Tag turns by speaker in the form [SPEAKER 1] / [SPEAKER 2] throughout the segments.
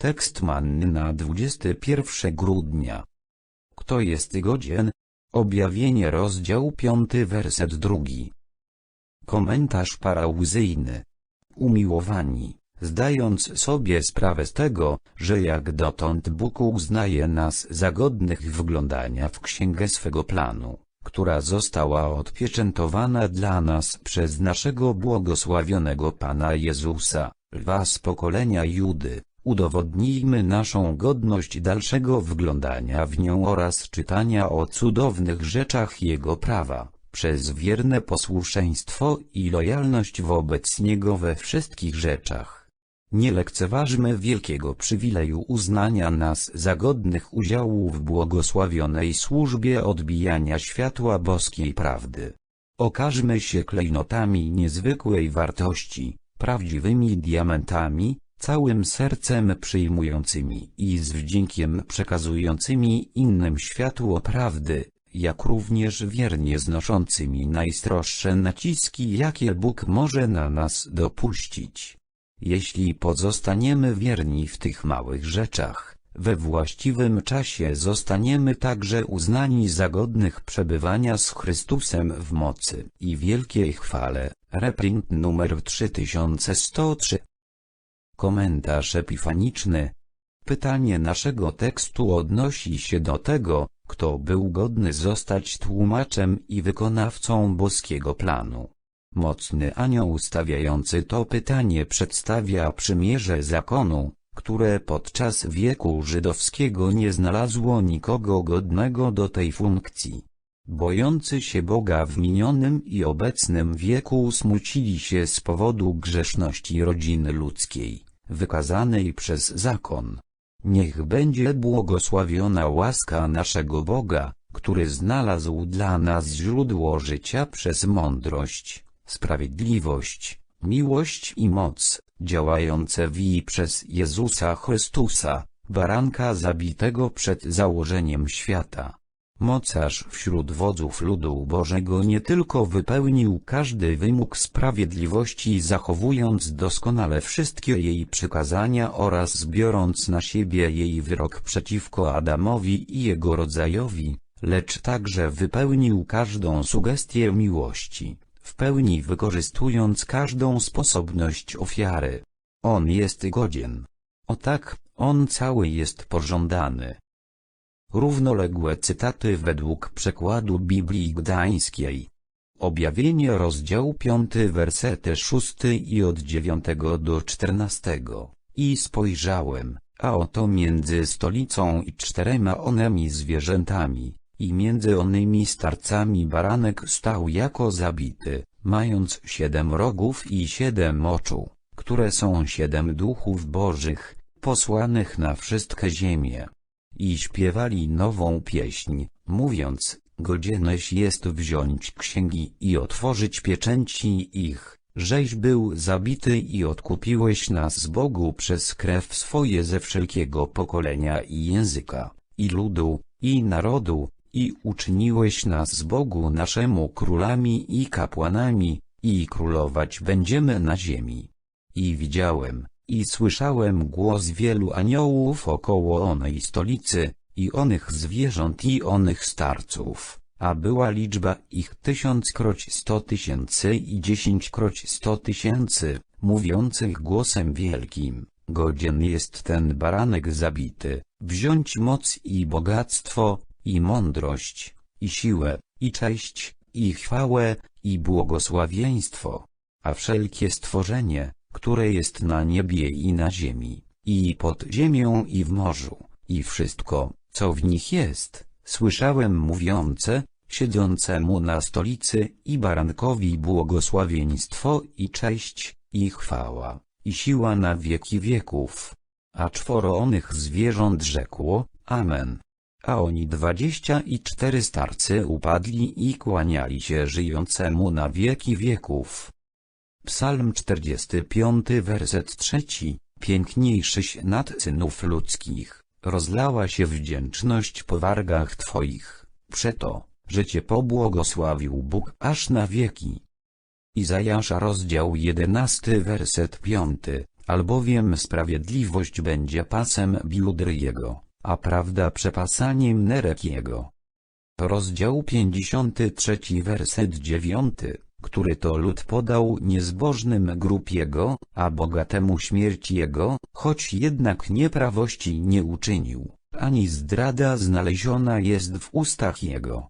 [SPEAKER 1] Tekst manny na 21 grudnia. Kto jest godzien? Objawienie rozdział 5 werset drugi. Komentarz parauzyjny. Umiłowani, zdając sobie sprawę z tego, że jak dotąd Bóg uznaje nas za godnych wglądania w księgę swego planu, która została odpieczętowana dla nas przez naszego błogosławionego Pana Jezusa, lwa z pokolenia Judy, udowodnijmy naszą godność dalszego wglądania w nią oraz czytania o cudownych rzeczach Jego prawa, przez wierne posłuszeństwo i lojalność wobec Niego we wszystkich rzeczach. Nie lekceważmy wielkiego przywileju uznania nas za godnych udziału w błogosławionej służbie odbijania światła boskiej prawdy. Okażmy się klejnotami niezwykłej wartości, prawdziwymi diamentami, całym sercem przyjmującymi i z wdziękiem przekazującymi innym światło prawdy, jak również wiernie znoszącymi najstroższe naciski jakie Bóg może na nas dopuścić. Jeśli pozostaniemy wierni w tych małych rzeczach, we właściwym czasie zostaniemy także uznani za godnych przebywania z Chrystusem w mocy i wielkiej chwale. Reprint numer 3103 Komentarz epifaniczny Pytanie naszego tekstu odnosi się do tego, kto był godny zostać tłumaczem i wykonawcą boskiego planu. Mocny anioł stawiający to pytanie przedstawia przymierze zakonu, które podczas wieku żydowskiego nie znalazło nikogo godnego do tej funkcji. Bojący się Boga w minionym i obecnym wieku smucili się z powodu grzeszności rodziny ludzkiej, wykazanej przez zakon. Niech będzie błogosławiona łaska naszego Boga, który znalazł dla nas źródło życia przez mądrość, sprawiedliwość, miłość i moc, działające w i przez Jezusa Chrystusa, baranka zabitego przed założeniem świata. Mocarz wśród wodzów ludu Bożego nie tylko wypełnił każdy wymóg sprawiedliwości zachowując doskonale wszystkie jej przykazania oraz biorąc na siebie jej wyrok przeciwko Adamowi i jego rodzajowi, lecz także wypełnił każdą sugestię miłości, w pełni wykorzystując każdą sposobność ofiary. On jest godzien. O tak, on cały jest pożądany. Równoległe cytaty według przekładu Biblii Gdańskiej. Objawienie rozdział 5 wersety 6 i od 9 do 14. I spojrzałem, a oto między stolicą i czterema onymi zwierzętami, i między onymi starcami baranek stał jako zabity, mając siedem rogów i siedem oczu, które są siedem duchów bożych, posłanych na wszystkie ziemie i śpiewali nową pieśń, mówiąc, godzieneś jest wziąć księgi i otworzyć pieczęci ich, żeś był zabity i odkupiłeś nas z Bogu przez krew swoje ze wszelkiego pokolenia i języka, i ludu, i narodu, i uczyniłeś nas z Bogu naszemu królami i kapłanami, i królować będziemy na ziemi. I widziałem, i słyszałem głos wielu aniołów około onej stolicy, i onych zwierząt i onych starców, a była liczba ich tysiąckroć sto tysięcy i dziesięćkroć sto tysięcy, mówiących głosem wielkim, godzien jest ten baranek zabity, wziąć moc i bogactwo, i mądrość, i siłę, i cześć, i chwałę, i błogosławieństwo, a wszelkie stworzenie, które jest na niebie i na ziemi, i pod ziemią i w morzu, i wszystko, co w nich jest, słyszałem mówiące, siedzącemu na stolicy i barankowi błogosławieństwo i cześć, i chwała, i siła na wieki wieków. A czworo onych zwierząt rzekło, Amen. A oni dwadzieścia i cztery starcy upadli i kłaniali się żyjącemu na wieki wieków. Psalm 45 werset trzeci, piękniejszyś nad synów ludzkich, rozlała się wdzięczność po wargach Twoich, przeto, że Cię pobłogosławił Bóg aż na wieki. Izajasza rozdział 11 werset 5, albowiem sprawiedliwość będzie pasem biudr jego, a prawda przepasaniem nerek jego. Rozdział 53 werset 9, który to lud podał niezbożnym grób jego, a bogatemu śmierć jego, choć jednak nieprawości nie uczynił, ani zdrada znaleziona jest w ustach jego.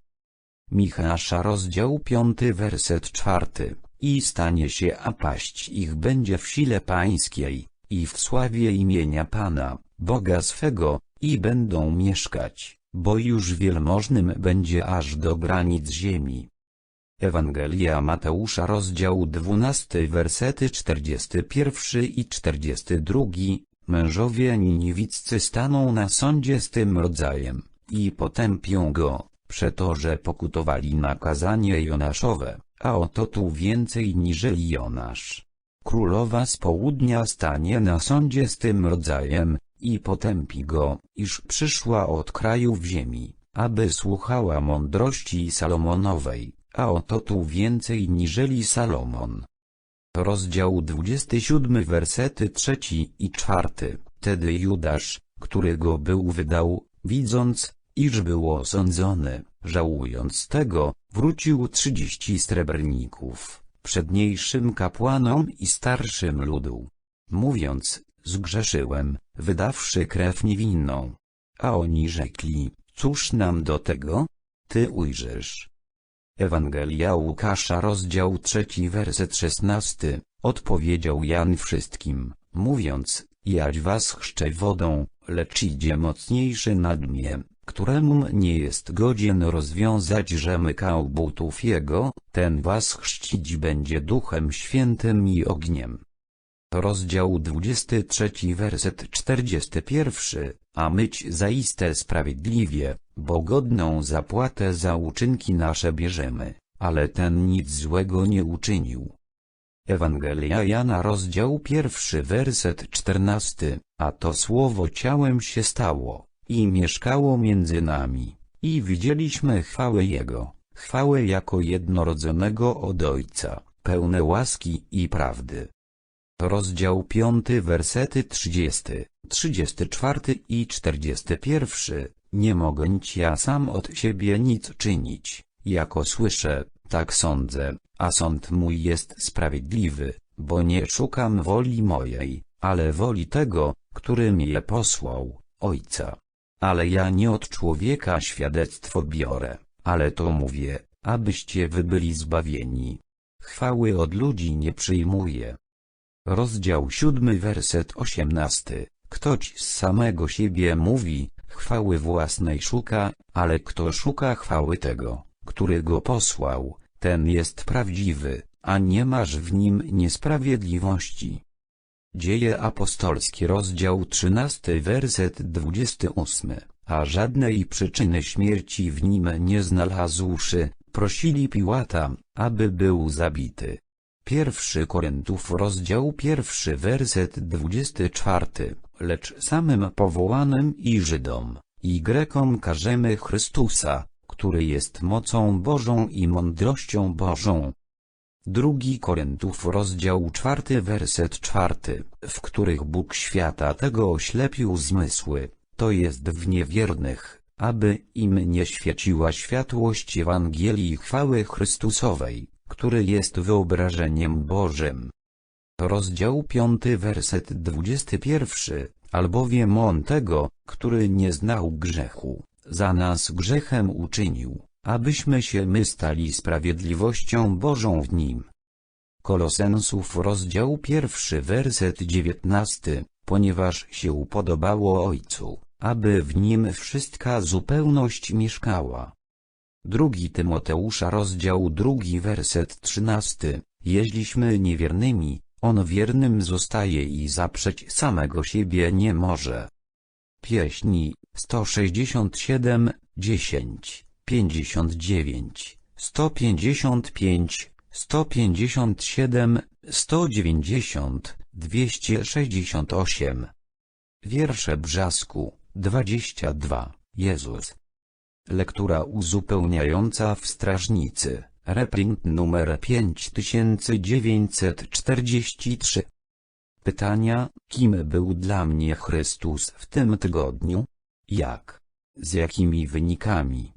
[SPEAKER 1] Michasza rozdział 5 werset 4 i stanie się a paść ich będzie w sile pańskiej, i w sławie imienia Pana, Boga swego, i będą mieszkać, bo już wielmożnym będzie aż do granic ziemi. Ewangelia Mateusza rozdział 12 wersety 41 i 42 Mężowie niniwiccy staną na sądzie z tym rodzajem, i potępią go, przeto że pokutowali nakazanie Jonaszowe, a oto tu więcej niżeli Jonasz. Królowa z południa stanie na sądzie z tym rodzajem, i potępi go, iż przyszła od krajów ziemi, aby słuchała mądrości Salomonowej, a oto tu więcej niżeli Salomon. Rozdział 27 wersety trzeci i czwarty. Tedy Judasz, który go był wydał, widząc, iż było osądzony, żałując tego, wrócił trzydzieści srebrników, przedniejszym kapłanom i starszym ludu. Mówiąc, zgrzeszyłem, wydawszy krew niewinną. A oni rzekli, cóż nam do tego? Ty ujrzysz. Ewangelia Łukasza rozdział trzeci werset szesnasty, odpowiedział Jan wszystkim, mówiąc, jać was chrzczę wodą, lecz idzie mocniejszy nad mnie, któremu nie jest godzien rozwiązać rzemyka butów jego, ten was chrzcić będzie duchem świętym i ogniem. Rozdział 23 werset 41, a myć zaiste sprawiedliwie, bo godną zapłatę za uczynki nasze bierzemy, ale ten nic złego nie uczynił. Ewangelia Jana rozdział pierwszy werset 14, a to słowo ciałem się stało, i mieszkało między nami, i widzieliśmy chwałę Jego, chwałę jako jednorodzonego od Ojca, pełne łaski i prawdy. Rozdział 5 wersety 30, 34 i 41 Nie mogę ja sam od siebie nic czynić, jako słyszę, tak sądzę, a sąd mój jest sprawiedliwy, bo nie szukam woli mojej, ale woli tego, który mnie posłał, Ojca. Ale ja nie od człowieka świadectwo biorę, ale to mówię, abyście wy byli zbawieni. Chwały od ludzi nie przyjmuję, Rozdział siódmy werset osiemnasty. Ktoś z samego siebie mówi, chwały własnej szuka, ale kto szuka chwały tego, który go posłał, ten jest prawdziwy, a nie masz w nim niesprawiedliwości. Dzieje apostolskie rozdział 13 werset 28, a żadnej przyczyny śmierci w nim nie znalazłszy, prosili Piłata, aby był zabity. Pierwszy Koryntów rozdział pierwszy werset 24, lecz samym powołanym i Żydom, i Grekom każemy Chrystusa, który jest mocą Bożą i mądrością Bożą. Drugi Koryntów rozdział czwarty werset czwarty, w których Bóg świata tego oślepił zmysły, to jest w niewiernych, aby im nie świeciła światłość Ewangelii chwały Chrystusowej który jest wyobrażeniem Bożym. Rozdział 5 werset 21, albowiem On tego, który nie znał grzechu, za nas grzechem uczynił, abyśmy się my stali sprawiedliwością Bożą w Nim. Kolosensów rozdział 1 werset 19, ponieważ się upodobało Ojcu, aby w Nim wszystka zupełność mieszkała Drugi Tymoteusza rozdział drugi werset trzynasty. Jeźliśmy niewiernymi, on wiernym zostaje i zaprzeć samego siebie nie może. Pieśni 167, 10, 59, 155, 157, 190, 268. Wiersze Brzasku 22. Jezus Lektura uzupełniająca w Strażnicy, reprint numer 5943 Pytania, kim był dla mnie Chrystus w tym tygodniu? Jak? Z jakimi wynikami?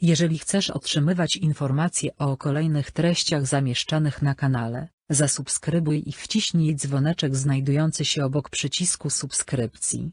[SPEAKER 2] Jeżeli chcesz otrzymywać informacje o kolejnych treściach zamieszczanych na kanale, zasubskrybuj i wciśnij dzwoneczek znajdujący się obok przycisku subskrypcji.